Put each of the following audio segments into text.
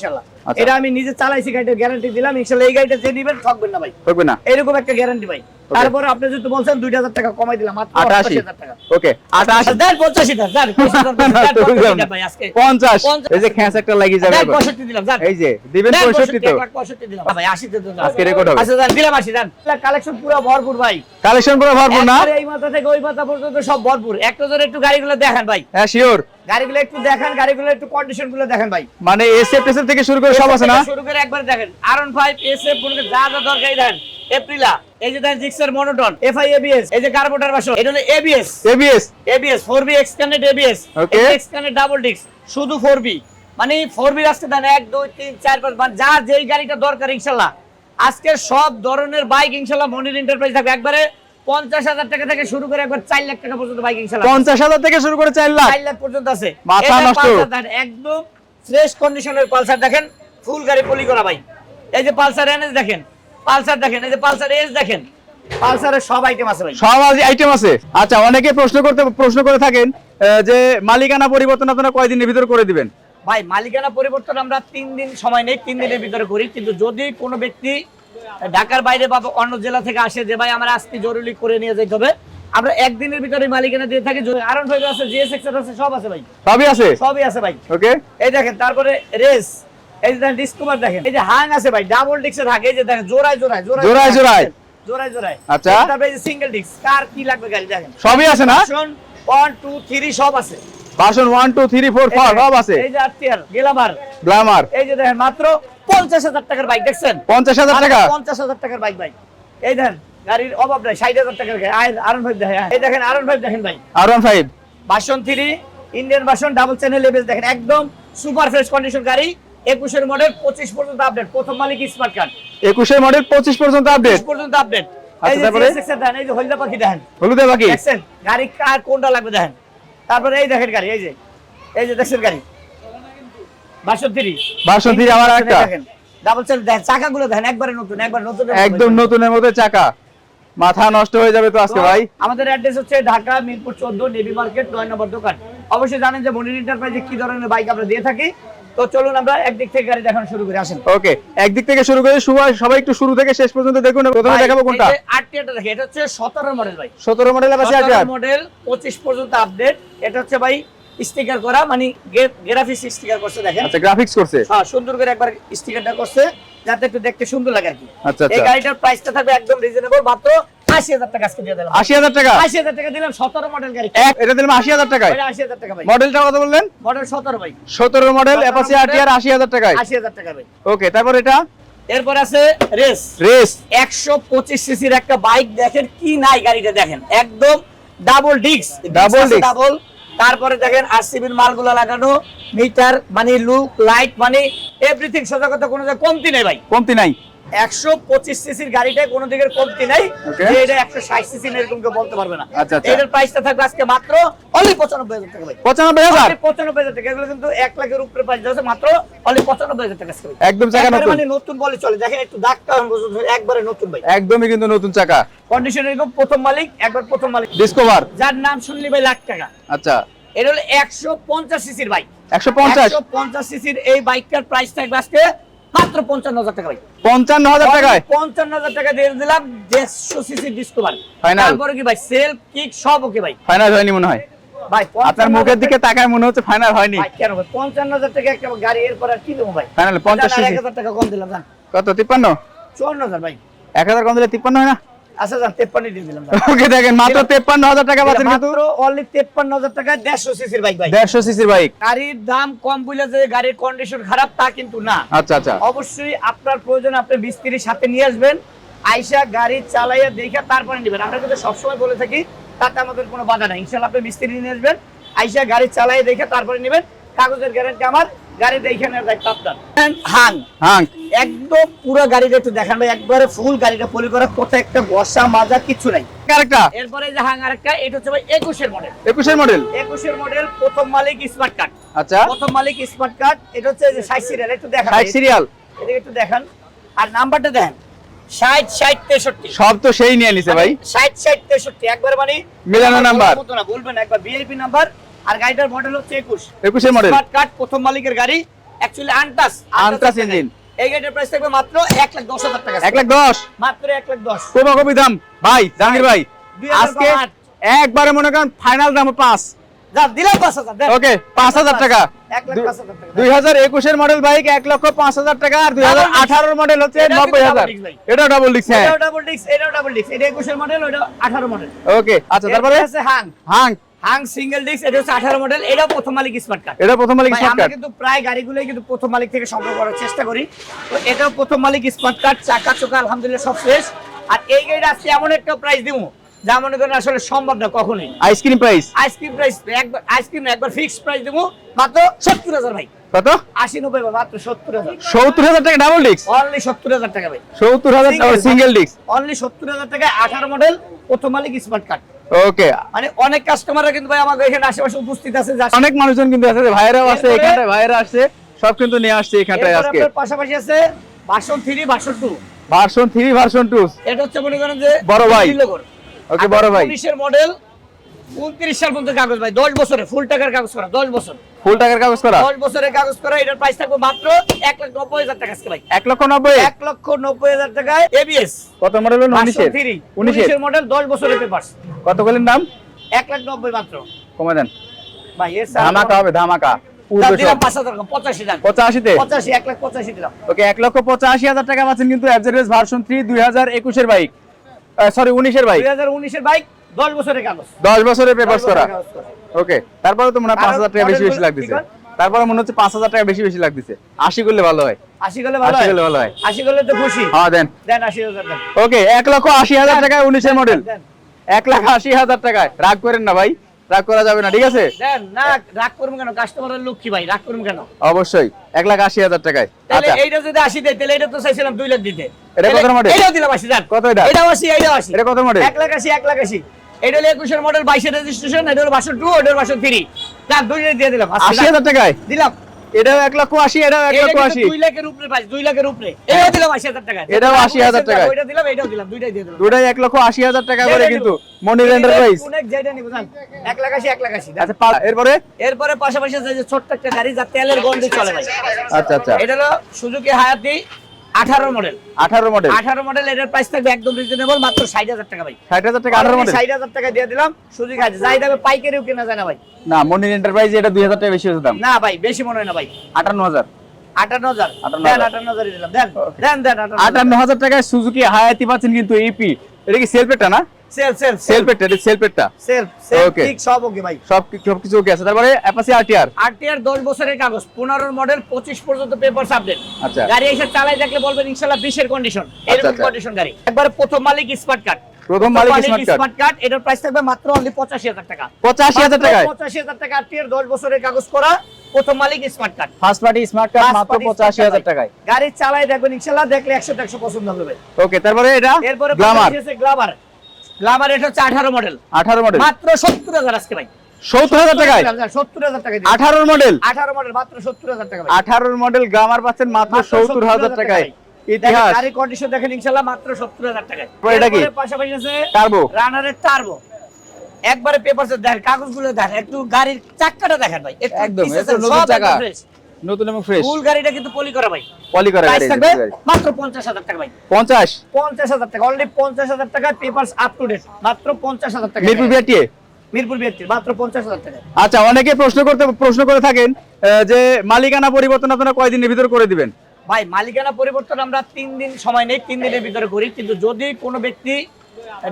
ইনশাল্লাহ আচ্ছা। এটা আমি নিজে চালাইছি গাড়িটা গ্যারান্টি দিলাম ইনশাআল্লাহ এই গাড়িটা যে নেবেন ঠকবেন না ভাই। ঠকবেন না। এরকম একটা গ্যারান্টি ভাই। তারপরে আপনি যদি বলছেন দুইটা হাজার টাকা কমাই দিলাম আটাশি। ওকে দেন পঞ্চাশ। পঞ্চাশ। এই যে খ্যাঁচ একটা লাগিয়ে যাবে পঁয়ষট্টি দিলাম এই যে দিবেন পঁয়ষট্টি তো। পঁয়ষট্টি দিলাম। ভাই আশিতে আজকে রেকর্ড হবে। আচ্ছা দিলাম আশি দেন কালেকশন পুরো ভরপুর ভাই। কালেকশন পুরো ভরপুর না? এই মাথা থেকে ওই মাথা পর্যন্ত সব ভরপুর। একটা ধরে একটু গাড়িগুলো দেখেন ভাই। হ্যাঁ শিওর গাড়িগুলো একটু দেখেন গাড়িগুলো একটু কন্ডিশনগুলো দেখেন ভাই। মানে এসএফ টেসএফ থেকে শুরু করে সব আছে না? শুরু করে একবার দেখেন। আরন এফ যা যা দরকার দেখেন এপ্রিলা এই যে জিক্সার মনোটন এফআই এবিএস এই যে কার্বোটার বাসন এটা হলো ABS ABS ABS four B X connect ABS Okay. X connect double শুধু ফোর বি মানে ফোর বি রাস্তা দেন এক দুই তিন চার পাঁচ মানে যা যেই গাড়িটা দরকার ইনশাল্লাহ। আজকে সব ধরনের বাইক ইনশাল্লাহ মনির এন্টারপ্রাইজ থাকবে। একবারে পঞ্চাশ হাজার টাকা থেকে শুরু করে একবার চার লাখ টাকা পর্যন্ত বাইক ইনশাল্লাহ। পঞ্চাশ হাজার থেকে শুরু করে চার লাখ? চার লাখ পর্যন্ত আছে। মাথা নষ্ট। একদম ফ্রেশ কন্ডিশনের পালসার। দেখেন ফুল গাড়ি পলি করা ভাই এই যে পালসার এনএস দেখেন পালসার দেখেন এই যে পালসার এস দেখেন। পালসারের সব আইটেম আছে ভাই। সব আইটেম আছে। আচ্ছা অনেকে প্রশ্ন করতে প্রশ্ন করে থাকেন যে মালিকানা পরিবর্তন আপনারা কয়দিনের ভিতর করে দিবেন? ভাই মালিকানা পরিবর্তন আমরা তিন দিন সময় নেই তিন দিনের ভিতরে করি। কিন্তু যদি কোনো ব্যক্তি ঢাকার বাইরে বা অন্য জেলা থেকে আসে যে ভাই আমার আজকে জরুরি করে নিয়ে যেতে হবে। আমরা একদিনের ভিতরে মালিকানা দিয়ে থাকি। আরন ফাইভ আছে জিএস আছে সব আছে ভাই। সবই আছে? সবই আছে ভাই। ওকে এই দেখেন তারপরে রেস। এই যে ডিসকভার দেখেন। এই যে হাং আছে ভাই ডাবল হাং এই যে দেখেন জোড়ায় জোড়ায় জোড়ায় জোড়ায় জোড়ায়। জোড়ায়। আচ্ছা। তারপরে এই যে সিঙ্গেল ডিক্স কার কি লাগবে গাড়ি দেখেন? সবই আছে না? ওয়ান টু থ্রি সব আছে। Version one two three four এই ফাইভ দেখেন, সব আছে। এই যে আরটিআর গ্লামার গ্লামার এই যে দেখেন মাত্র পঞ্চাশ হাজার টাকার বাইক দেখছেন? পঞ্চাশ হাজার টাকা। পঞ্চাশ হাজার টাকার বাইক ভাই। এই দেখেন গাড়ির অভাব নাই ষাট হাজার টাকার গাড়ি। আরন ফাইভ দেখেন এই দেখেন আরন ফাইভ দেখেন ভাই। R one five version three Indian version double channel level দেখেন একদম সুপার ফ্রেশ কন্ডিশন গাড়ি। একুশের মডেল পঁচিশ পর্যন্ত আপডেট প্রথম মালিক স্মার্ট কার্ড একুশের মডেল পঁচিশ পর্যন্ত আপডেট পর্যন্ত আপডেট এই আচ্ছা, যে দেখেন এই যে হলদা পাখি দেখেন হলুদে বাকি দেখছেন? গাড়ি কার কোনটা লাগবে দেখেন। তারপরে এই দেখেন গাড়ি এই যে। এই যে দেখছেন গাড়ি। বাসন থ্রি আমার একটা। ডাবল চ্যানেল দেখেন চাকাগুলো দেখেন একবারে নতুন একবার নতুন একদম নতুনের চাকা। মাথা নষ্ট হয়ে যাবে তো আজকে ভাই। আমাদের অ্যাড্রেস হচ্ছে ঢাকা মিরপুর চোদ্দ নেভি মার্কেট নয় নম্বর দোকান। অবশ্যই জানেন যে মনির এন্টারপ্রাইজে কি ধরনের বাইক আমরা দিয়ে থাকি। তো চলুন আমরা একদিক থেকে গাড়ি দেখানো শুরু করি আসেন। ওকে একদিক থেকে শুরু করে সবাই সবাই একটু শুরু থেকে শেষ পর্যন্ত দেখুন প্রথমে দেখাবো কোনটা? আটটিয়াটা দেখে এটা হচ্ছে সতেরো মডেল ভাই। সতেরো মডেল আছে আচ্ছা মডেল পঁচিশ পর্যন্ত আপডেট এটা হচ্ছে ভাই স্টিকার করা মানে গ্রাফিক্স স্টিকার করছে দেখেন। আচ্ছা গ্রাফিক্স করছে। হ্যাঁ সুন্দর করে একবার স্টিকারটা করছে যাতে একটু দেখতে সুন্দর লাগে আর কি। আচ্ছা এই আচ্ছা গাড়িটার প্রাইসটা থাকবে একদম রিজনেবল মাত্র আশি হাজার টাকা আজকে দিয়ে দিলাম। আশি হাজার টাকা? আশি হাজার টাকা দিলাম সতেরো মডেল গাড়ি। এটা দিলাম আশি হাজার টাকায়। ওইটা টাকা ভাই। মডেলটা কত বললেন? মডেল সতেরো ভাই। সতেরো মডেল অ্যাপাচি আরটিআর আশি হাজার টাকায়। আশি হাজার টাকা ভাই। ওকে তারপর এটা? এরপর আছে রেস। রেস একশো পঁচিশ সিসির একটা বাইক দেখেন কি নাই গাড়িটা দেখেন। একদম ডাবল ডিস্ক disc। ডাবল তারপরে দেখেন আরসিবির মালগুলো লাগানো মিটার মানে লুক লাইট মানে এভরিথিং কোনো কমতি নেই ভাই। কমতি নাই। একশো পঁচিশ সিসির কোনো দিকের কমতি নাই। যে এটা একশো ষাট সিসি এরকম কেউ বলতে পারবে না। আচ্ছা, আচ্ছা। এটার প্রাইসটা থাকবে আজকে মাত্র অনলি পঁচানব্বই হাজার টাকা পঁচানব্বই হাজার? পঁচানব্বই হাজার টাকা। এগুলো কিন্তু এক লাখের উপরে প্রাইস আছে মাত্র অনলি পঁচানব্বই হাজার টাকা একদম চাকা মানে নতুন বলে চলে। দেখেন একটু দাগটা একবারে নতুন ভাই। একদমই কিন্তু নতুন চাকা। কন্ডিশন এরকম প্রথম মালিক একবার প্রথম মালিক। ডিসকভার যার নাম শুনলি ভাই লাখ টাকা। আচ্ছা। এটা হলো একশো পঞ্চাশ সিসির বাইক। একশো পঞ্চাশ? একশো পঞ্চাশ সিসির এই বাইকটার প্রাইস থাকবে আজকে মাত্র পঞ্চান্ন হাজার টাকা ভাই। পঞ্চান্ন হাজার টাকায়? পঞ্চান্ন হাজার টাকা দিয়ে দিলাম দেড়শো সিসি ডিসকভার। তারপরে কি ভাই? সেলফ কিক সব ওকে ভাই। ফাইনাল হয়নি মনে হয়? ভাই আপনার মুখের দিকে তাকায় মনে হচ্ছে ফাইনাল হয়নি। কেন ভাই? পঞ্চান্ন হাজার টাকা একটা গাড়ি এরপর আর কি দেবো ভাই? ফাইনাল পঞ্চাশ এক হাজার টাকা কম দিলাম কত? তিপ্পান্ন? চুয়ান্ন হাজার ভাই। এক হাজার কম দিলে তিপ্পান্ন হয় না? আচ্ছা জান তেপ্পান্ন দিয়ে দিলাম ওকে দেখেন মাত্র তেপ্পান্ন হাজার টাকা পাচ্ছেন কিন্তু। মাত্র অনলি তেপ্পান্ন হাজার টাকা দেড়শো সিসির বাইক ভাই দেড়শো সিসির বাইক গাড়ির দাম কম বলে যে গাড়ির কন্ডিশন খারাপ তা কিন্তু না। আচ্ছা আচ্ছা। অবশ্যই আপনার প্রয়োজন আপনি মিস্ত্রির সাথে নিয়ে আসবেন। আইসা গাড়ি চালাইয়া দেখে তারপরে নেবেন। আমরা কিন্তু সবসময় বলে থাকি তাতে আমাদের কোনো বাধা নাই। আপনি মিস্ত্রি নিয়ে আসবেন। আইসা গাড়ি চালাইয়া দেখে তারপরে নেবেন। কাগজের গ্যারান্টি আমার গাড়ি দেখে আপনার। হাং। হ্যাঁ একদম পুরো গাড়িটা একটু দেখান একবারে ফুল গাড়িটা পলি করা কোথাও একটা বসা মাজা কিছু নাই। আরেকটা? এরপরে যে হাং আরেকটা এটা হচ্ছে ভাই একুশের মডেল একুশের মডেল একুশের মডেল প্রথম মালিক স্মার্ট কার্ড আচ্ছা। প্রথম মালিক স্মার্ট কার্ড এটা হচ্ছে যে সাইজ সিরিয়াল একটু দেখান সিরিয়াল এদিকে একটু দেখান। আর নাম্বারটা দেখেন ষাট ষাট তেষট্টি। সব তো সেই নিয়ে নিছে ভাই। ষাট ষাট তেষট্টি একবার মানে মিলানো নাম্বার। না বলবেন একবার ভিআইপি নাম্বার আর গাড়িটার মডেল হচ্ছে একুশ। একুশের মডেল স্মার্ট কার্ড প্রথম মালিকের গাড়ি অ্যাকচুয়ালি আনটাস Untouched engine। এই গাড়িটার প্রাইস থাকবে মাত্র এক লাখ দশ হাজার টাকা এক লাখ দশ। মাত্র এক লাখ দশ। কোমা কপি দাম। ভাই জাহাঙ্গীর ভাই আজকে একবারে মনে করেন ফাইনাল দাম পাঁচ। যা দিলাম পাঁচ হাজার দেন। ওকে পাঁচ হাজার টাকা। এক লাখ পাঁচ হাজার টাকা। দুই হাজার একুশের মডেল বাইক এক লক্ষ পাঁচ হাজার টাকা আর দুই হাজার আঠারোর মডেল হচ্ছে এটা disc ভাই। এটা ডাবল ডিক্স হ্যাঁ। এটাও ডাবল ডিস্ক ডাবল ডিস্ক এটা একুশের মডেল ওটা আঠারো মডেল ওকে আচ্ছা তারপরে? আছে হাং হাং হাং সিঙ্গেল ডিস্ক এটা হচ্ছে আঠারো মডেল এটাও প্রথম মালিক স্মার্ট কার্ড এটা প্রথম মালিক স্মার্ট কার্ড কিন্তু প্রায় গাড়িগুলোই কিন্তু প্রথম মালিক থেকে সংগ্রহ করার চেষ্টা করি। তো এটাও প্রথম মালিক স্মার্ট কার্ড চাকা চোকা আলহামদুলিল্লাহ সব শেষ আর এই গাড়িটা আজকে এমন একটা প্রাইস দিব যা মনে করেন আসলে সম্ভব না কখনোই। Ice cream price ice cream price একবার আইসক্রিম একবার ফিক্সড প্রাইস দেবো মাত্র সত্তর হাজার ভাই। কত? আশি নব্বই মাত্র সত্তর হাজার। সত্তর হাজার টাকা ডাবল ডিক্স অনলি সত্তর হাজার টাকা ভাই। সত্তর হাজার সিঙ্গেল ডিক্স অনলি সত্তর হাজার টাকায় আঠারো মডেল প্রথম মালিক স্মার্ট কার্ড ওকে মানে অনেক কাস্টমাররা কিন্তু ভাই আমাদের এখানে আশেপাশে উপস্থিত আছে অনেক মানুষজন কিন্তু আছে ভাইরাও আছে এখানটায় ভাইরা আসছে সব কিন্তু নিয়ে আসছে এখানটায় আজকে। আপনার পাশাপাশি আছে version three version two version three version two এটা হচ্ছে মনে করেন যে বড় ভাই। ওকে বড় ভাই। উনিশের মডেল উনত্রিশ সাল পর্যন্ত কাগজ ভাই দশ বছরে ফুল টাকার কাগজ করা দশ বছর। ফুল টাকার কাগজ করা? দশ বছরের কাগজ করা এটার প্রাইস থাকবে মাত্র এক লাখ নব্বই হাজার টাকা ভাই। এক লক্ষ নব্বই? এক লক্ষ নব্বই হাজার টাকায় এবিএস কত মডেল উনিশের। উনিশের। মডেল দশ বছরের পেপার কত বলেন দাম এক লাখ নব্বই মাত্র। কমে দেন। ভাই এর ধামাকা হবে ধামাকা। ভার্সন থ্রি দুই হাজার একুশের বাইক সরি উনিশের বাইক দুই হাজার উনিশের বাইক দশ বছরের কাগজ। দশ বছরের পেপার দশ করা। ওকে তারপরে তো মনে হয় আর পাঁচ হাজার টাকা বেশি বেশি লাগতেছে। তারপরে মনে হচ্ছে পাঁচ হাজার টাকা বেশি বেশি লাগতেছে। আশি করলে ভালো হয়। আশি গেলে ভালো হয়? করলে ভালো হয়। আশি গেলে তো খুশি। হ্যাঁ দেন। দেন আশি হাজার দেন। ওকে এক লক্ষ আশি হাজার টাকায় উনিশের মডেল দেন, এক লাখ আশি হাজার টাকায়। রাগ করেন না ভাই। রাগ করা যাবে না ঠিক আছে? দেন না রাগ করব কেন? কাস্টমারের লোক কি ভাই রাগ করব কেন? অবশ্যই এক লাখ আশি হাজার টাকায়। তাহলে আচ্ছা। এইটা যদি আশি দেয় তাহলে এটা তো চাইছিলাম দুই লাখ দিতে। এটা কত model? এটাও দিলাম আশি দেন। কত এটা? এটাও আশি এটাও আশি। এটা কত মডেল এক লাখ আশি এক লাখ আশি। এটা হলো একুশের মডেল বাইশের রেজিস্ট্রেশন এটা হলো বাসন টু এটা হলো বাসন থ্রি যাক দুইটাই দিয়ে দিলাম। আশি আশি হাজার টাকায়? দিলাম। এটাও এক লক্ষ আশি এটাও এক লক্ষ আশি। দুই লাখের উপরে পাইছি দুই লাখের উপরে। এটাও দিলাম আশি হাজার টাকা এটাও 80,000 টাকায়। ওইটা দিলাম এটাও দিলাম দুইটাই দিয়ে দিলাম। দুটাই এক লক্ষ আশি হাজার টাকা করে কিন্তু। মনির এন্টারপ্রাইজ অনেক যেটা নিবো জান এক লাখ আশি এক লাখ আশি আচ্ছা এরপরে? এরপরে পাশাপাশি আছে যে ছোট্ট একটা গাড়ি যা তেলের গন্ধে চলে ভাই। আচ্ছা আচ্ছা। এটা হলো সুজুকি হায়াতি আঠারো মডেল আঠারো মডেল আঠারো মডেল এটার প্রাইস থাকবে একদম রিজনেবল মাত্র ষাট হাজার টাকা ভাই। ষাট হাজার টাকা আঠারো মডেল ষাট হাজার টাকা দিয়ে দিলাম হায়াতি যাই দামে পাইকারিও কেনা যায় না ভাই। না মনির এন্টারপ্রাইজ এটা দুই হাজার টাকা বেশি দাম। না ভাই বেশি মনে হয় না ভাই। আটান্ন হাজার। আটান্ন হাজার। দেন। আটান্ন হাজারই দিলাম। দেন দেন দেন আটান্ন হাজার। টাকায় সুজুকি হায়াতি পাচ্ছেন কিন্তু এপি এটা কি সেলফেটটা না? সেল সেল সেলফেটটা এটা সেলফেটটা সেল সেল Okay. ঠিক সব ওকে ভাই। সব কি- ওকে আছে। তারপরে অ্যাপাসি আরটিআর আরটিআর দশ বছরের কাগজ পনেরো মডেল পঁচিশ পর্যন্ত পেপার আপডেট আচ্ছা। গাড়ি এসে চালাই দেখলে বলবেন ইনশাল্লাহ বিশের কন্ডিশন এরকম আচ্ছা। কন্ডিশন গাড়ি। একবারে প্রথম মালিক স্মার্ট কার্ড প্রথম মালিক স্মার্ট কার্ড এটার প্রাইস থাকবে মাত্র অনলি পঁচাশি হাজার টাকা। পঁচাশি হাজার টাকায়? পঁচাশি টাকা আরটিআর দশ বছরের কাগজ করা প্রথম মালিক smart card first party smart card মাত্র পঁচাশি হাজার টাকায়। গাড়ি চালাই দেখবেন ইনশাল্লাহ দেখলে একশো একশো পছন্দ হবে। ওকে তারপরে এটা এরপরে গ্লামার এটা হচ্ছে আঠারো মডেল আঠারো মডেল মাত্র সত্তর হাজার আজকে ভাই। সত্তর হাজার টাকায়? সত্তর হাজার টাকা আঠারোর মডেল আঠারো মডেল মাত্র সত্তর হাজার টাকা আঠারোর মডেল গ্লামার পাচ্ছেন মাত্র সত্তর হাজার টাকায়। ইতিহাস দেখেন, গাড়ির কন্ডিশন দেখেন ইনশাআল্লাহ মাত্র 70000 টাকায়। এটা কি? পাশাপাশি আছে টার্বো রানারের টার্বো একবারে পেপারস দেখ কাগজগুলো দেখ একটু গাড়ির চাকাটা দেখেন ভাই। একদম, নতুন চাকা। নতুন এবং ফ্রেশ ফুল গাড়িটা কিন্তু পলি করা ভাই। পলি করা গাড়ি থাকবে মাত্র 50000 টাকা ভাই। পঞ্চাশ? 50000 টাকা। অলরেডি 50000 টাকা পেপারস আপ টু ডেট মাত্র 50000 টাকা। মিরপুর বিআরটিএ মিরপুর মাত্র 50000 টাকা। আচ্ছা অনেকে প্রশ্ন করতে প্রশ্ন করে থাকেন যে মালিকানা পরিবর্তন আপনারা কয়দিনের ভিতর করে দিবেন? ভাই মালিকানা পরিবর্তন আমরা তিন দিন সময় নেই তিন দিনের ভিতরে করি। কিন্তু যদি কোনো ব্যক্তি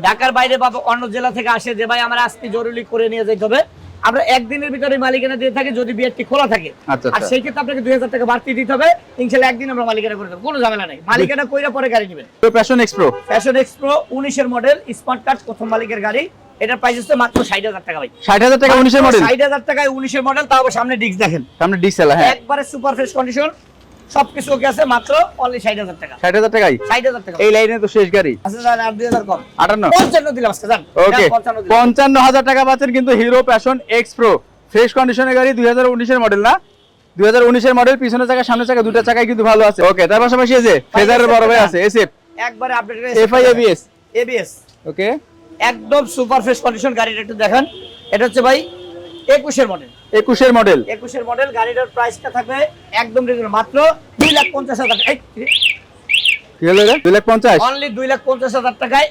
ঢাকার বাইরে বা অন্য জেলা থেকে আসে যে ভাই আমার আজকে জরুরি করে নিয়ে যেতে হবে। আমরা একদিনের ভিতরে মালিকানা দিয়ে থাকি যদি বিয়ারটি খোলা থাকে। আচ্ছা, আর আচ্ছা। সেই ক্ষেত্রে আপনাকে দুই হাজার টাকা বাড়তি দিতে হবে। ইনশাল্লাহ একদিন আমরা মালিকানা করে দেবো। কোনো ঝামেলা নেই। মালিকানা কইরা পরে গাড়ি নেবেন। ফ্যাশন এক্সপ্রো ফ্যাশন এক্সপ্রো উনিশের মডেল স্মার্ট কার্ড প্রথম মালিকের গাড়ি। এটার প্রাইস হচ্ছে মাত্র ষাট হাজার টাকা ভাই। ষাট হাজার টাকা উনিশের মডেল ষাট হাজার টাকায় উনিশের মডেল তাও সামনে ডিস্ক দেখেন। সামনে ডিস্ক হ্যাঁ। একবারে সুপার ফ্রেশ কন্ডিশন সবকিছু ওকে আছে মাত্র অনলি ষাট হাজার টাকা। ষাট হাজার টাকাই? ষাট হাজার টাকা। এই লাইনে তো শেষ গাড়ি। আচ্ছা যান আর দুই হাজার কম। আটান্ন। পঞ্চান্ন দিলাম আজকে যান ওকে পঞ্চান্ন হাজার টাকা পাচ্ছেন কিন্তু Hero Passion X Pro fresh কন্ডিশনের গাড়ি দুই হাজার উনিশের মডেল না? দুই হাজার উনিশের মডেল পিছনের চাকা সামনের চাকা দুটো চাকাই কিন্তু ভালো আছে। ওকে তার পাশাপাশি আছে ফেজারের বড় ভাই আছে এসএফ একবারে update FI ABS ABS okay একদম সুপার ফ্রেশ কন্ডিশন গাড়িটা একটু দেখেন। এটা হচ্ছে ভাই একুশের মডেল একুশের মডেল একুশের মডেল গাড়িটার প্রাইসটা থাকবে একদম রিজনেবল মাত্র দুই লাখ পঞ্চাশ হাজার। টাকা কি হলো রে দুই লাখ পঞ্চাশ? অনলি দুই লাখ পঞ্চাশ হাজার টাকায়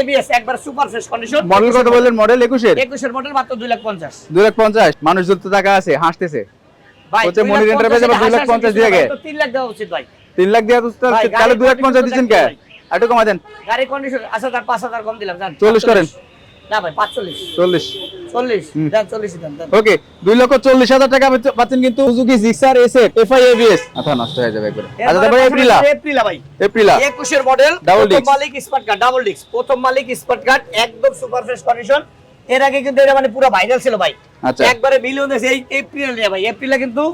এবিএস একবার সুপার ফ্রেশ কন্ডিশন মডেল কত বললেন? মডেল একুশের? একুশের মডেল মাত্র দুই লাখ পঞ্চাশ। দুই লাখ পঞ্চাশ? মানুষ যত টাকা আছে হাসতেছে। ভাই হচ্ছে মনির এন্টারপ্রাইজ আবার দুই লাখ পঞ্চাশ দিয়ে না, তিন লাখ দেওয়া উচিত ভাই। তিন লাখ দিয়ে তো তাহলে দুই লাখ পঞ্চাশ দিচ্ছেন কে? একটু কমা দেন। গাড়ি কন্ডিশন আচ্ছা তার পাঁচ হাজার কম দিলাম চল্লিশ করেন। না ভাই পাঁচচল্লিশ। চল্লিশ। চল্লিশ হুম। দেন চল্লিশ দেন দেন। ওকে দুই লক্ষ চল্লিশ হাজার টাকা পাচ্ছেন কিন্তু Suzuki Gixxer SF FI ABS আচ্ছা নষ্ট হয়ে যাবে একবারে। আচ্ছা তারপরে এপ্রিলা। এপ্রিলা ভাই। এপ্রিলা। একুশের মডেল Double প্রথম মালিক স্মার্ট কার্ড ডাবল ডিস্ক প্রথম মালিক স্মার্ট কার্ড একদম সুপার ফ্রেশ কন্ডিশন এর আগে কিন্তু এটা মানে পুরো ভাইরাল ছিল ভাই। আচ্ছা। একবারে মিলিয়ন এই এপ্রিল ভাই। এপ্রিলে কিন্তু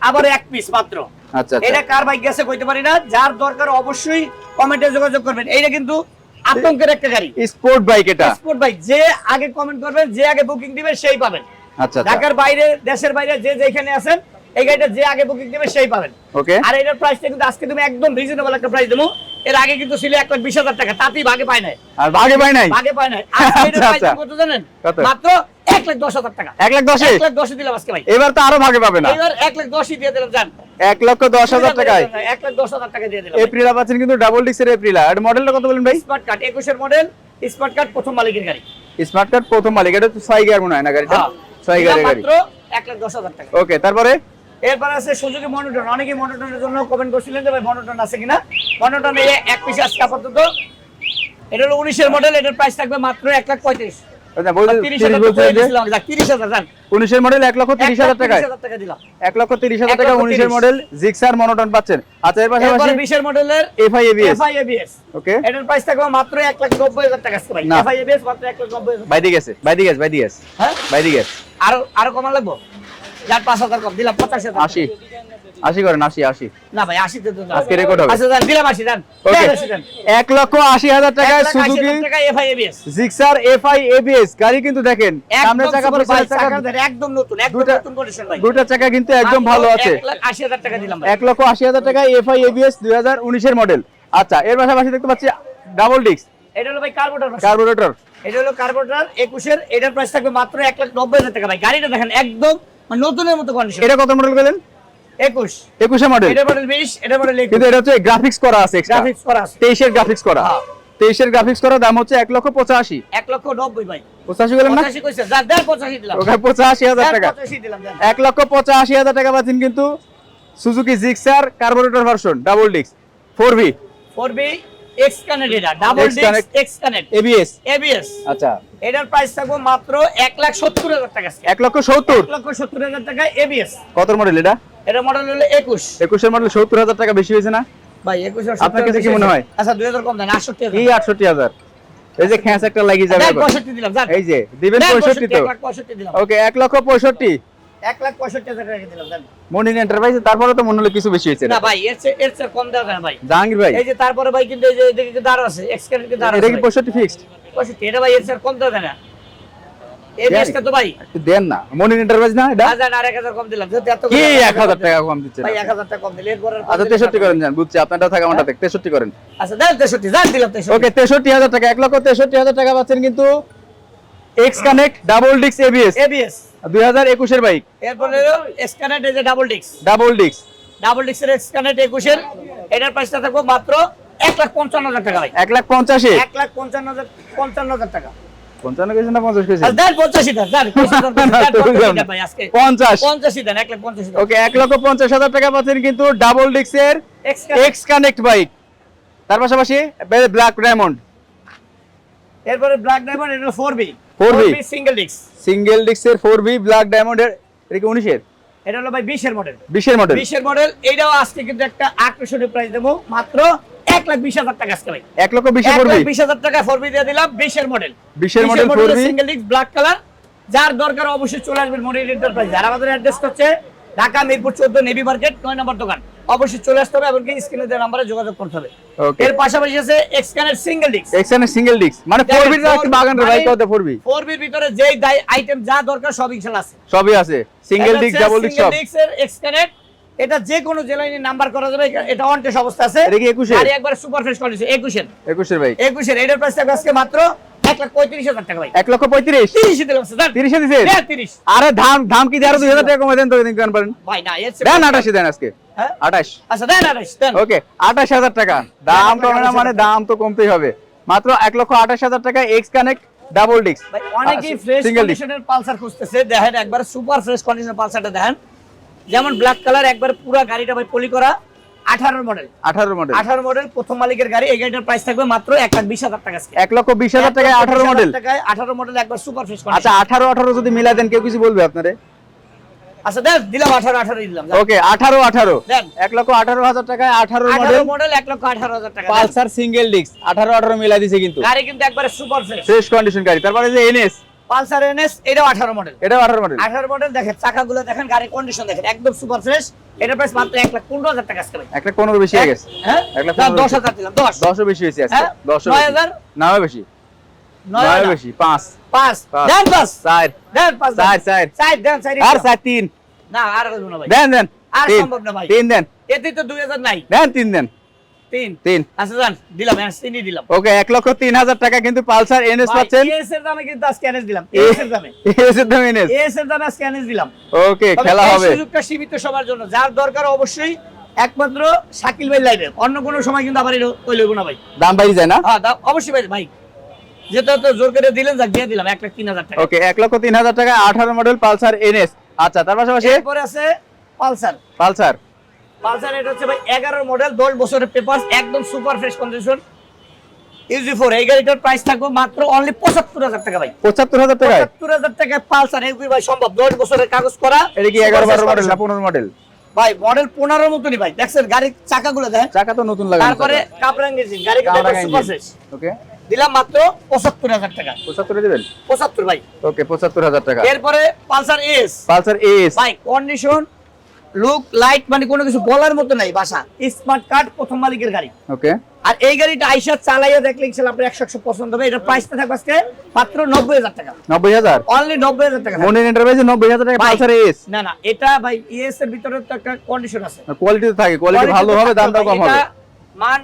আবার এক পিস মাত্র। আচ্ছা এটা আচ্ছা কার বাইক গেছে কইতে পারি না। যার দরকার অবশ্যই কমেন্টে যোগাযোগ করবেন। এইটা কিন্তু আতঙ্কের একটা গাড়ি। স্পোর্ট বাইক এটা। স্পোর্ট বাইক যে আগে কমেন্ট করবেন যে আগে বুকিং দিবে সেই পাবেন। আচ্ছা আচ্ছা। ঢাকার বাইরে দেশের বাইরে যে যেখানে আছেন এই গাড়িটা যে আগে বুকিং দিবে সেই পাবেন। ওকে আর এটার প্রাইসটা কিন্তু আজকে তুমি একদম রিজনেবল একটা প্রাইস দেবো। এর আগে কিন্তু ছিল এক লাখ বিশ হাজার টাকা তাতেই ভাগে পায় নাই। আর ভাগে পাই নাই? ভাগে পায় নাই। এটার আচ্ছা, আচ্ছা। কত জানেন? মাত্র এক লাখ দশ হাজার টাকা। এক লাখ দশে? এক লাখ দশে দিলাম আজকে ভাই। এবার তো আরও ভাগে পাবে না। এবার এক লাখ দশই দিয়ে দিলাম জান। এক লক্ষ দশ হাজার টাকায়? এক লাখ দশ হাজার টাকা দিয়ে দিলাম এপ্রিলা পাচ্ছেন কিন্তু ডাবল ডিক্সের এপ্রিলা আর মডেলটা কত বলেন ভাই? স্মার্ট কার্ড একুশের মডেল স্মার্ট কার্ড প্রথম মালিকের গাড়ি। স্মার্ট কার্ড প্রথম মালিক এটা তো ছয় গিয়ার মনে হয় না গাড়িটা? হ্যাঁ। ছয় দিলাম গাড়ি। মাত্র এক লাখ দশ হাজার টাকা। ওকে তারপরে? এরপর আছে সুযোগে মনোটন। অনেকেই মনোটনের জন্য কমেন্ট করছিলেন যে ভাই মনোটন আছে কিনা? মনোটন এই এক পিস আজকে আপাতত। এটা হলো উনিশের মডেল এটার প্রাইস থাকবে মাত্র এক লাখ পঁয়ত্রিশ। আচ্ছা, উনিশের মডেল এক লক্ষ তিরিশ হাজার টাকা এক লক্ষ তিরিশ হাজার টাকা উনিশের মডেল জিক্সার মনোটন পাচ্ছেন। আচ্ছা এর পাশাপাশি এরপরে বিশের মডেলের FI ABS FI ABS okay এটার প্রাইস থাকবে মাত্র এক লাখ নব্বই হাজার টাকা আজকে ভাই। না। এফআই এবিএস মাত্র এক লাখ নব্বই হাজার বাইদি গেছে বাইদি গেছে বাইদি গেছে। হ্যাঁ? বাইদি গেছে। আরও আরও কমা লাগবো? যার পাঁচ হাজার কম দিলাম পঁচাশি হাজার। আশি। আশি করেন আশি আশি। না ভাই আশিতে আজকে রেকর্ড হবে। আচ্ছা দিলাম আশি দেন। এক লক্ষ আশি হাজার টাকায় সুজুকি হাজার টাকা FI ABS Gixxer FI ABS গাড়ি কিন্তু দেখেন সামনের চাকা পিছনের চাকা। একদম নতুন একদম নতুন কন্ডিশন ভাই। দুটা চাকা কিন্তু একদম ভালো আছে। এক লাখ আশি হাজার টাকা দিলাম ভাই। এক লক্ষ আশি হাজার এফআই এবিএস দুই হাজার উনিশের মডেল আচ্ছা এর পাশাপাশি দেখতে পাচ্ছি ডাবল ডিস্ক এটা হলো ভাই কার্বোরেটর এটা হলো কার্বোটার একুশের এটার প্রাইস থাকবে মাত্র এক লাখ নব্বই হাজার টাকা ভাই। গাড়িটা দেখেন একদম মানে নতুনের মতো কন্ডিশন এটা কত মডেল গেলেন একুশ। একুশে মডেল এটা মডেল বিশ এটা মডেল একুশ। কিন্তু এটা হচ্ছে গ্রাফিক্স করা আছে গ্রাফিক্স করা আছে। তেইশের গ্রাফিক্স করা। হ্যাঁ। তেইশের গ্রাফিক্স করা দাম হচ্ছে এক লক্ষ পঁচাশি। এক লক্ষ নব্বই ভাই। পঁচাশি বলেন না? পঁচাশি কইছে। যা দেন পঁচাশি দিলাম। ওখানে পঁচাশি হাজার দেন টাকা। পঁচাশি দিলাম দেন। এক লক্ষ পঁচাশি হাজার টাকা পাচ্ছেন কিন্তু Suzuki Gixxer carburettor version double disc four V four B X connect এটা double disc X connect ABS ABS আচ্ছা। এটার প্রাইস থাকবে মাত্র এক লাখ সত্তর হাজার টাকা আজকে। এক লক্ষ সত্তর? এক লক্ষ সত্তর হাজার টাকা এবিএস কত মডেল এটা? এটা মডেল হলো একুশ। একুশের মডেল সত্তর হাজার টাকা বেশি হয়েছে না? ভাই একুশ আপনার কাছে কি মনে হয়? আচ্ছা দুই হাজার কম দেন আটষট্টি হাজার। এই আটষট্টি হাজার। এই যে খ্যাঁচ একটা লাগিয়ে যাবে দেন এবার। পঁয়ষট্টি দিলাম যান এই যে দিবেন দেন পঁয়ষট্টি তো। এক লাখ পঁয়ষট্টি দিলাম। ওকে এক লক্ষ পঁয়ষট্টি। এক লাখ পঁয়ষট্টি হাজার টাকা দিলাম দেন মর্নিং এন্টারপ্রাইজ তারপরে তো মনে হলো কিছু বেশি হয়েছে না ভাই এর চেয়ে এর চেয়ে কম দেওয়া যায় ভাই। জাহাঙ্গীর ভাই। এই যে তারপরে ভাই কিন্তু এই যে এদিকে কিন্তু আরও আছে এক্সকারেন্ট কিন্তু আরও এটা কি পঁয়ষট্টি ফিক্সড পঁয়ষট্টি এটা ভাই এর চেয়ে কম দেওয়া যায় না। এই জানি। তো ভাই। দেন না। মর্নিং এন্টারপ্রাইজ না এটা? হাজার আর এক হাজার কম দিলাম। যেহেতু এত কি এক হাজার টাকা কম দিচ্ছে? ভাই এক হাজার টাকা কম দিলে এরপর আচ্ছা তেষট্টি করেন যান বুঝছি আপনারটাও থাকা আমারটা তেষট্টি করেন। আচ্ছা দেন তেষট্টি যান দিলাম তেষট্টি। ওকে তেষট্টি হাজার টাকা এক লক্ষ তেষট্টি হাজার টাকা পাচ্ছেন কিন্তু এক্স কানেক্ট ডাবল ডিক্স এবিএস এবিএস দুই হাজার একুশের বাইক। এরপরে স্ক্যানেট এই যে ডাবল ডিস্ক ডাবল ডিক্স ডাবল ডিস্কের স্ক্যানেট একুশের। এটার প্রাইসটা থাকব মাত্র এক লাখ পঞ্চান্ন হাজার টাকা এক লাখ পঞ্চাশে এক লাখ পঞ্চান্ন হাজার পঞ্চান্ন হাজার টাকা। পঞ্চান্ন কেজি না পঞ্চাশ কেজি? আর দেন পঞ্চাশি দেন দেন এক লাখ পঞ্চাশি ওকে এক লক্ষ পঞ্চাশ হাজার টাকা পাচ্ছেন কিন্তু double X-Connect। X connect bike. তার পাশাপাশি ব্ল্যাক ডায়মন্ড এরপরে ব্ল্যাক ডায়মন্ড এটা four B 4B single disc single ডিক্সের four B black ডায়মন্ডের এটা কি উনিশের? এটা হলো ভাই বিশের মডেল বিশের মডেল বিশের মডেল এইটাও আজকে কিন্তু একটা আকর্ষণীয় প্রাইস দেবো মাত্র এক লাখ বিশ হাজার টাকা আজকে ভাই। এক লক্ষ বিশে বিশ হাজার টাকা ফোর বি দিয়ে দিলাম মডেল বিশের model four B single disc black colour যার দরকার অবশ্যই চলে আসবেন মডেল এন্টারপ্রাইজ আর আমাদের অ্যাড্রেস হচ্ছে ঢাকা মিরপুর চোদ্দ নেভি মার্কেট নয় নম্বর দোকান। অবশ্যই চলে আসতে হবে এমনকি স্ক্রিনে দেওয়া নাম্বারে যোগাযোগ করতে হবে। এর পাশাপাশি আছে এক্সকানের সিঙ্গেল ডিস্ক এক্সেনের সিঙ্গেল ডিক্স মানে ফোর বি দেখেন, বাগান রে বাইক কত ফোর বি ফোর বির ভিতরে যেই দাই আইটেম যা দরকার সব ইনশাল্লাহ আছে। সবই আছে। সিঙ্গেল ডিস্ক ডাবল ডিক্স সব। ডিস্কের এক্সকানেট এটা যে কোনো জেলায় নাম্বার করা যাবে এটা অন টেস্ট অবস্থা আছে। এটা কি 21 এর? গাড়ি একবার সুপার ফ্রেশ কন্ডিশন 21 এর একুশের বাইক 21 এর এটার প্রাইস আজকে মাত্র এক লাখ পঁয়ত্রিশ হাজার টাকা ভাই। এক লক্ষ পঁয়ত্রিশ? তিরিশে দিলাম স্যার। তিরিশে দিছেন তিরিশ। আরে দাম দাম কি আরও দুই হাজার টাকা কমে দেন তো দিন পারেন। ভাই না দেন আঠাশে দেন আজকে? আঠাশ। আচ্ছা দেন আঠাশ ওকে আঠাশ হাজার টাকা। দাম কমে না মানে দাম তো কমতেই হবে। মাত্র এক লক্ষ আঠাশ হাজার টাকা এক্স কানেক্ট ডাবল ডিস্ক অনেকেই ফ্রেশ কন্ডিশনের পালসার খুঁজতেছে। দেখেন একবার সুপার ফ্রেশ কন্ডিশনের পালসারটা দেখেন। যেমন ব্ল্যাক কালার একবার পুরো গাড়িটা ভাই পলি করা। আঠারো মডেল আঠারো মডেল আঠারো মডেল প্রথম মালিকের গাড়ি এই গাড়িটার প্রাইস থাকবে মাত্র এক লাখ বিশ হাজার টাকা আজকে। লক্ষ বিশ হাজার টাকায় লক্ষ আঠারো বিশ হাজার মডেল টাকায় আঠারো মডেল একবার সুপার ফ্রেশ আচ্ছা আঠারো আঠারো যদি মিলা দেন কেউ কিছু বলবে আপনারে? আচ্ছা দেন দিলাম আঠারো আঠারো দিলাম ওকে আঠারো আঠারো। দেন। এক লক্ষ আঠারো হাজার টাকায় আঠারো আঠারো মডেল মডেল এক লক্ষ আঠারো হাজার টাকা পালসার সিঙ্গেল ডিস্ক আঠারো আঠারো মিলা দিছে কিন্তু। গাড়ি কিন্তু একবারে সুপার ফ্রেশ ফ্রেশ কন্ডিশন গাড়ি। তারপরে যে এনএস পালসার এনএস এটাও আঠারো মডেল এটাও আঠারো মডেল আঠারো মডেল দেখেন চাকাগুলো দেখেন গাড়ির কন্ডিশন দেখেন একদম সুপার ফ্রেশ এটা প্রাইস মাত্র এক লাখ পনেরো হাজার টাকা ভাই। একটা পনেরো বেশি হয়ে গেছে। হ্যাঁ? এক লাখ না, পনেরো দশ হাজার দিলাম দশ। দশও বেশি হয়েছে আজকে। হ্যাঁ? দশও নয় বেশি? নয় বেশি। নয় নয় হাজার। বেশি পাঁচ। পাঁচ। পাঁচ। দেন আর না আর না ভাই। দেন দেন। আর সম্ভব না ভাই। তিন দেন। এতে তো দুই হাজার নাই। দেন তিন দেন। তিন। তিন। আচ্ছা যান দিলাম তিনই দিলাম। ওকে এক লক্ষ তিন হাজার টাকা কিন্তু পালসার এনএস পাচ্ছেন। ES এর দামে কিন্তু আজকে এনএস দিলাম এস এর দামে। এস এর দাম এনএস। এস এর দামে আজকে এনএস দিলাম। ওকে খেলা হবে। সুযোগটা সীমিত সবার জন্য যার দরকার অবশ্যই একমাত্র শাকিল ভাই লাইভে অন্য কোনো সময় কিন্তু আবার ওই লইব না ভাই। দাম যায় না? হ্যাঁ অবশ্যই ভাই ভাই যেটা তো জোর করে দিলেন যাক দিয়ে দিলাম এক লাখ তিন হাজার টাকা। ওকে এক লক্ষ তিন হাজার টাকা আঠারো মডেল পালসার এনএস। আচ্ছা তার পাশাপাশি? এরপরে আছে পালসার। পালসার। পালসার এটা হচ্ছে ভাই এগারো মডেল দশ বছরের পেপার একদম super fresh condition UG four এই গাড়িটার প্রাইস থাকবে মাত্র অনলি পঁচাত্তর হাজার টাকা ভাই। পঁচাত্তর হাজার টাকায়? পঁচাত্তর হাজার টাকায় পালসার এগুলি ভাই সম্ভব। দশ বছরের কাগজ করা। এটা কি এগারো বারো মডেল না পনেরো মডেল ভাই মডেল পনেরোর মতনই ভাই। দেখছেন গাড়ির চাকাগুলো দেখেন। চাকা তো নতুন লাগানো তারপরে কাপড় ইঞ্জিন গাড়ি সুপার ফ্রেশ ওকে দিলাম মাত্র পঁচাত্তর হাজার টাকা। পঁচাত্তরে দেবেন পঁচাত্তর ভাই। ওকে পঁচাত্তর হাজার টাকা। এরপরে পালসার এস পালসার এস ভাই কন্ডিশন লুক লাইট মানে কোনো কিছু বলার মতো নাই বাসা। স্মার্ট কার্ড প্রথম মালিকের গাড়ি। ওকে আর এই গাড়িটা আইসা চালাইয়া দেখলে ইনশাল্লাহ আপনার একশো একশো পছন্দ হবে। এটা প্রাইসটা থাকবে আজকে মাত্র নব্বই হাজার টাকা। নব্বই হাজার? অনলি নব্বই হাজার টাকা। মনির এন্টারপ্রাইজে নব্বই হাজার টাকা পালসার এস না না এটা ভাই ইএস এর ভিতরে তো একটা কন্ডিশন আছে। কোয়ালিটি তো থাকে কোয়ালিটি ভালো হবে থাকতে দামটাও কম হবে। মান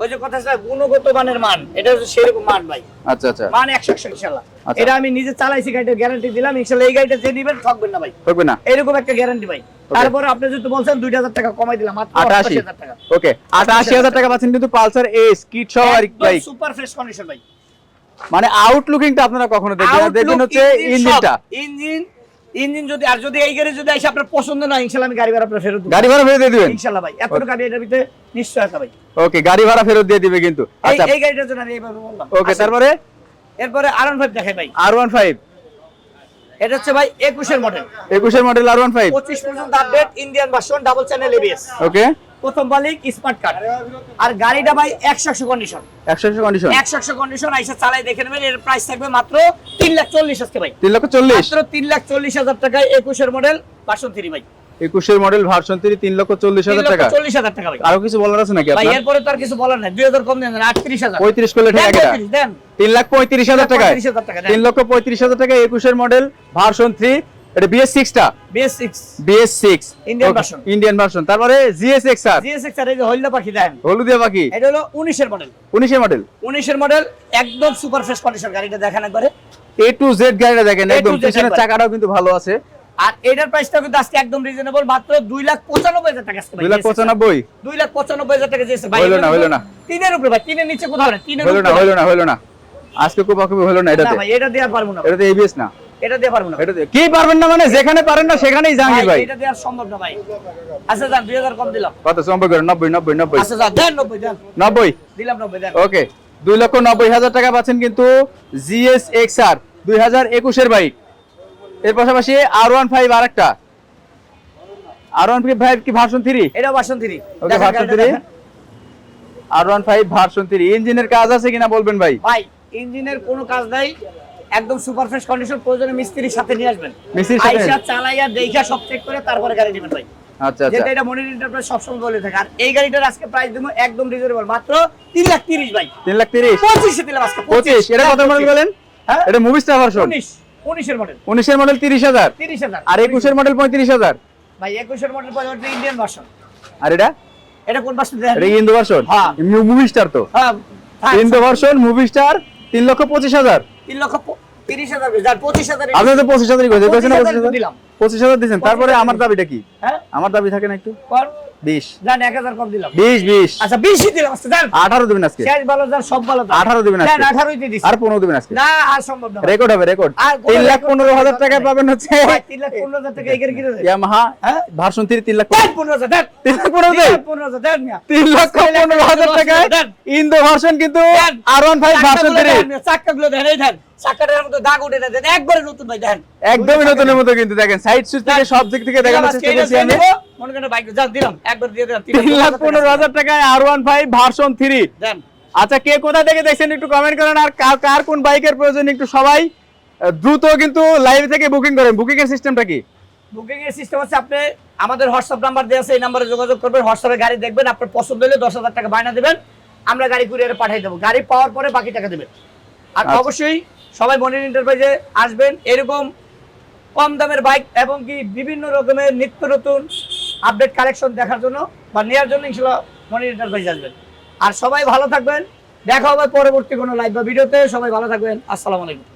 ওই যে কথা স্যার গুণগত মানের মান। এটা হচ্ছে সেরকম মান ভাই। আচ্ছা আচ্ছা। মান একশো একশো ইনশাল্লাহ। আচ্ছা। এটা আমি নিজে চালাইছি গাড়িটা গ্যারান্টি দিলাম। ইনশাল্লাহ এই গাড়িটা যে নিবেন ঠকবেন না ভাই। থাকবে না। এরকম একটা গ্যারান্টি ভাই। তারপরে আপনি যদি বলছেন দুই হাজার টাকা কমাই দিলাম মাত্র টাকা। ওকে পাচ্ছেন কিন্তু পালসার এস কিট সহ আর বাইক সুপার ফ্রেশ কন্ডিশন ভাই। মানে আউটলুকিংটা আপনারা কখনো দেখবেন না দেখবেন হচ্ছে ইঞ্জিনটা ইঞ্জিন ইঞ্জিন যদি আর যদি এই গাড়ি যদি এসে আপনার পছন্দ না ইনশাল্লাহ আমি গাড়ি ভাড়া আপনার ফেরত দেব। গাড়ি ভাড়া ফেরত দিয়ে দিবেন? ইনশাল্লাহ ভাই। এত গাড়ি এটার ভিতরে নিশ্চয় ভাই। ওকে গাড়ি ভাড়া ফেরত দিয়ে দিবে কিন্তু। এই আচ্ছা। এই গাড়িটার জন্য আমি এইভাবে বললাম। ওকে তারপরে? এরপরে আর ওয়ান ফাইভ দেখাই ভাই। আর ওয়ান ফাইভ এটা হচ্ছে ভাই একুশের মডেল একুশের মডেল আর ওয়ান ফাইভ পঁচিশ পর্যন্ত update Indian version double channel ABS okay প্রথম মালিক স্মার্ট কার্ড আর গাড়িটা ভাই একশো একশো কন্ডিশন একশো একশো কন্ডিশন একশো একশো কন্ডিশন আইসা চালাই দেখে নেবেন। এর প্রাইস থাকবে মাত্র তিন লাখ চল্লিশ আজকে ভাই। তিন লক্ষ চল্লিশ। মাত্র তিন লাখ চল্লিশ হাজার টাকায় একুশের মডেল ভার্সন থ্রি ভাই। একুশের মডেল ভার্সন থ্রি তিন লক্ষ চল্লিশ হাজার টাকা। চল্লিশ হাজার টাকা আরও কিছু বলার আছে নাকি ভাই এরপরে তো আর কিছু বলার নাই। দুই হাজার কম দেন আটত্রিশ হাজার। পঁয়ত্রিশ করলে দেন তিন লাখ পঁয়ত্রিশ হাজার টাকা, তিন লক্ষ পঁয়ত্রিশ হাজার টাকা একুশের মডেল ভার্সন থ্রি এটা BS সিক্সটা BS six BS six. Indian version তারপরে GS X R? GS X R এই যে হইলা পাখি দেন। হলুদিয়া বাকি এটা হলো উনিশের মডেল উনিশের মডেল উনিশের মডেল একদম সুপার ফ্রেশ কন্ডিশন গাড়িটা দেখেন একবারে। এ টু জেড গাড়িটা দেখেন একদম পিছনের চাকাটাও কিন্তু ভালো আছে। আর এটার প্রাইসটা কিন্তু আজকে একদম রিজনেবল মাত্র দুই লাখ পঁচানব্বই হাজার টাকা দুই লাখ পঁচানব্বই? দুই লাখ পঁচানব্বই হাজার টাকা জিএস ভাই না, হইল না। তিনের উপরে ভাই তিনের নিচে কোথাও না তিনের হলো না হলো না হলো না। আজকে খুব হলো না না ভাই এটা দেওয়ার পারব না। ভাই। এটাতে এবিএস না। এটা দিয়ে পারব না। এটাতে কি পারবেন না মানে যেখানে পারেন না সেখানেই জাহাঙ্গীর ভাই এটা দেওয়ার সম্ভব না ভাই। আচ্ছা যান কম দিলাম। কত আচ্ছা যান দেন দেন। দেন। ওকে। দুই লক্ষ নব্বই হাজার টাকা পাচ্ছেন কিন্তু জিএস এক্স আর দুই হাজার একুশের বাইক। এর পাশাপাশি আর ওয়ান ফাইভ আর একটা আর ওয়ান ফাইভ কি ভার্সন থ্রি এটা version three okay version three R one five version three ইঞ্জিনের কাজ আছে কিনা বলবেন ভাই? ভাই ইঞ্জিনের কোনো কাজ নাই। একদম সুপার ফ্রেশ কন্ডিশন প্রয়োজনে মিস্ত্রির সাথে নিয়ে আসবেন। মিস্ত্রির সাথে? আইসা চালাইয়া দেখা সব চেক করে তারপরে গাড়ি নেবেন ভাই। আচ্ছা আচ্ছা। যেটা এটা মনির এন্টারপ্রাইজ সবসময় বলে থাকে। আর এই গাড়িটার আজকে প্রাইস দেবো একদম রিজনেবল মাত্র তিন লাখ তিরিশ ভাই। তিন লাখ তিরিশ? পঁচিশে দিলাম আজকে পঁচিশ। এটা কত মডেল বলেন? হ্যাঁ এটা মুভি স্টার ভার্সন উনিশ। উনিশের মডেল উনিশের মডেল তিরিশ হাজার। তিরিশ হাজার। আর একুশের মডেল পঁয়ত্রিশ হাজার। ভাই একুশের মডেল ইন্ডিয়ান ভার্সন আর এটা? এটা কোন দেখেন? এটা ইন্দো ভার্সন হ্যাঁ। মুভি স্টার তো। হ্যাঁ ইন্দো ভার্সন মুভি স্টার তিন লক্ষ পঁচিশ হাজার। তিন লক্ষ তিরিশ হাজার পঁচিশ হাজার আপনি তো পঁচিশ হাজারই করেছেন কইছেন 25,000 পঁচিশ হাজার দিলাম। পঁচিশ হাজার দিয়েছেন। তারপরে আমার দাবিটা কি? হ্যাঁ। আমার দাবি থাকে না একটু। কম দিলাম। আচ্ছা বেশি দিলাম আজকে যান আঠারো দিবেন আজকে। শেষ ভালো যান সব ভালো যান। আঠারো দিবেন আজকে। যান আঠারোই দিয়ে দিচ্ছি আর পনেরো দিবেন আজকে। না আর সম্ভব না। রেকর্ড হবে রেকর্ড আর লাখ record পনেরো হাজার করার পাবেন হচ্ছে। ভাই, লাখ পনেরো হাজার টাকা এগিয়ে কিনে ইয়ামাহা হ্যাঁ? ভার্সন থ্রি তিন লাখ দেন পনেরো। হাজার, দেন। তিন লাখ পনেরো তিন দেন হাজার, দেন মিয়া। তিন লক্ষ পনেরো হাজার টাকায় ইন্দো ভার্সন কিন্তু আর দেন এই দেন। চাক্কাটার মধ্যে দাগ উঠে না দেন, একবারে নতুন ভাই, দেন। একদমই নতুনের মতো কিন্তু দেখেন সাইড সুইচ থেকে সব দিক থেকে দেখানোর চেষ্টা করছি আমি। মনে করেন বাইক যান, দিলাম, একবার দিয়ে দিলাম, তিন লাখ পনেরো হাজার টাকায় R one five version three দেন। আচ্ছা কে কোথা থেকে দেখছেন একটু কমেন্ট করেন আর কার কার কোন বাইকের প্রয়োজন একটু সবাই দ্রুত কিন্তু লাইভ থেকে বুকিং করেন। বুকিং এর সিস্টেমটা কি? বুকিং এর সিস্টেম হচ্ছে আপনি আমাদের হোয়াটসঅ্যাপ নাম্বার দেওয়া আছে এই নাম্বারে যোগাযোগ করবেন হোয়াটসঅ্যাপে গাড়ি দেখবেন আপনার পছন্দ হলে দশ হাজার টাকা বায়না দেবেন আমরা গাড়ি কুরিয়ারে পাঠিয়ে দেবো। গাড়ি পাওয়ার পরে বাকি টাকা দেবেন। আর আচ্ছা। অবশ্যই সবাই মনির এন্টারপ্রাইজে আসবেন। এরকম কম দামের বাইক এবং কি বিভিন্ন রকমের নিত্য নতুন আপডেট কালেকশন দেখার জন্য বা নেওয়ার জন্য ইনশাল্লাহ মনির এন্টারপ্রাইজ আসবেন। আর সবাই ভালো থাকবেন। দেখা হবে পরবর্তী কোনো লাইভ বা ভিডিওতে সবাই ভালো থাকবেন। আসসালামু আলাইকুম।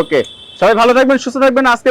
ওকে সবাই ভালো থাকবেন, সুস্থ থাকবেন। আজকে